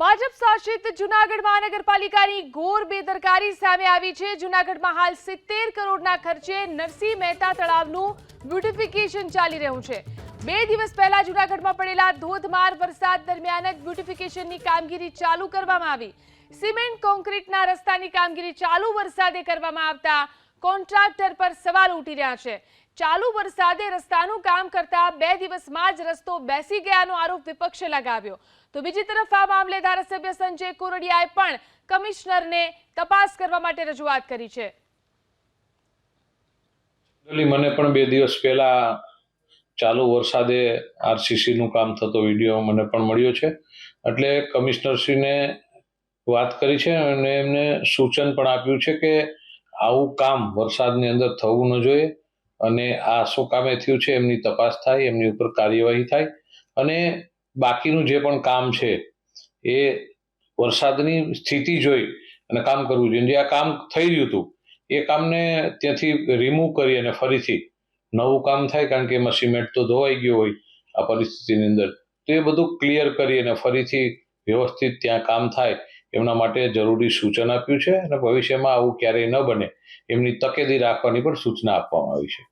ભાજપ શાસિત જુનાગઢ મહાનગરપાલિકાની ઘોર બેદરકારી સામે આવી છે. જુનાગઢમાં હાલ સિત્તેર કરોડના ખર્ચે નરસિંહ મહેતા તળાવનું બ્યુટિફિકેશન ચાલી રહ્યું છે. બે દિવસ પહેલા જુનાગઢમાં પડેલા ધોધમાર વરસાદ દરમિયાન જ બ્યુટિફિકેશનની કામગીરી ચાલુ કરવામાં આવી. સિમેન્ટ, કોન્ક્રીટના રસ્તાની કામગીરી ચાલુ વરસાદે કરવામાં આવતા કોન્ટ્રાક્ટર પર સવાલ ઉઠી રહ્યા છે. ચાલુ વરસાદે રસ્તાનું કામ કરતા બે દિવસમાં જ રસ્તો બેસી ગયાનો આરોપ વિપક્ષે લગાવ્યો. તો બીજી તરફ આ મામલે ધારાસભ્ય સંજય કોરડિયાએ પણ કમિશનરને તપાસ કરવા માટે રજૂઆત કરી છે. મને પણ બે દિવસ પહેલા ચાલુ વરસાદે આરસીસી નું કામ થતો વીડિયો મને પણ મળ્યો છે. એટલે કમિશનરશ્રીને વાત કરી છે અને એમને સૂચન પણ આપ્યું છે કે આવું કામ વરસાદની અંદર થવું ન જોઈએ અને આ શું કામે થયું છે એમની તપાસ થાય, એમની ઉપર કાર્યવાહી થાય અને બાકીનું જે પણ કામ છે એ વરસાદની સ્થિતિ જોઈ અને કામ કરવું જોઈએ. જે આ કામ થઈ રહ્યું હતું, એ કામને ત્યાંથી રિમૂવ કરી અને ફરીથી નવું કામ થાય કારણ કે એમાં સિમેન્ટ તો ધોવાઈ ગયો હોય આ પરિસ્થિતિની અંદર. તો એ બધું ક્લિયર કરી અને ફરીથી વ્યવસ્થિત ત્યાં કામ થાય એમના માટે જરૂરી સૂચન આપ્યું છે અને ભવિષ્યમાં આવું ક્યારેય ન બને. એમની તકેદી રાખવાની પણ સૂચના આપવામાં આવી છે.